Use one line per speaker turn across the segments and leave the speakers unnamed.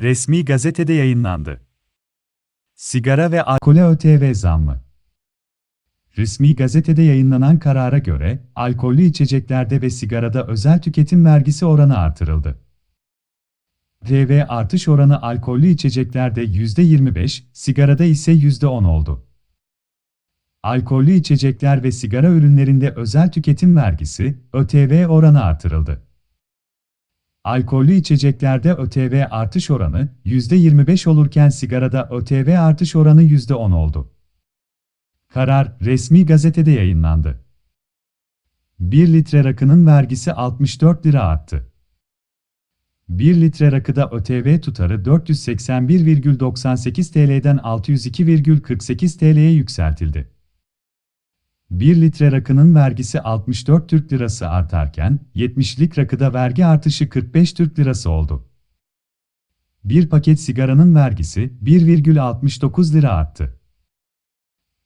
Resmi gazetede yayınlandı. Sigara ve alkole ÖTV zammı. Resmi gazetede yayınlanan karara göre, alkollü içeceklerde ve sigarada özel tüketim vergisi oranı artırıldı. ÖTV artış oranı alkollü içeceklerde %25, sigarada ise %10 oldu. Alkollü içecekler ve sigara ürünlerinde özel tüketim vergisi, ÖTV oranı artırıldı. Alkollü içeceklerde ÖTV artış oranı %25 olurken sigarada ÖTV artış oranı %10 oldu. Karar resmi gazetede yayınlandı. 1 litre rakının vergisi 64 lira arttı. 1 litre rakıda ÖTV tutarı 481,98 TL'den 602,48 TL'ye yükseltildi. 1 litre rakının vergisi 64 Türk Lirası artarken, 70'lik rakıda vergi artışı 45 Türk Lirası oldu. Bir paket sigaranın vergisi 1,69 lira arttı.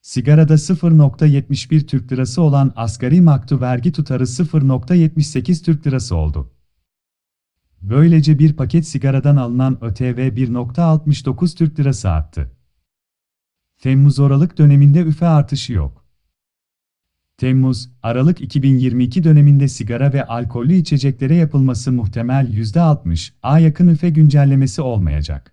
Sigarada 0.71 Türk Lirası olan asgari maktu vergi tutarı 0.78 Türk Lirası oldu. Böylece bir paket sigaradan alınan ÖTV 1.69 Türk Lirası arttı. Temmuz-Aralık döneminde üfe artışı yok. Temmuz-Aralık 2022 döneminde sigara ve alkollü içeceklere yapılması muhtemel %60'a yakın üfe güncellemesi olmayacak.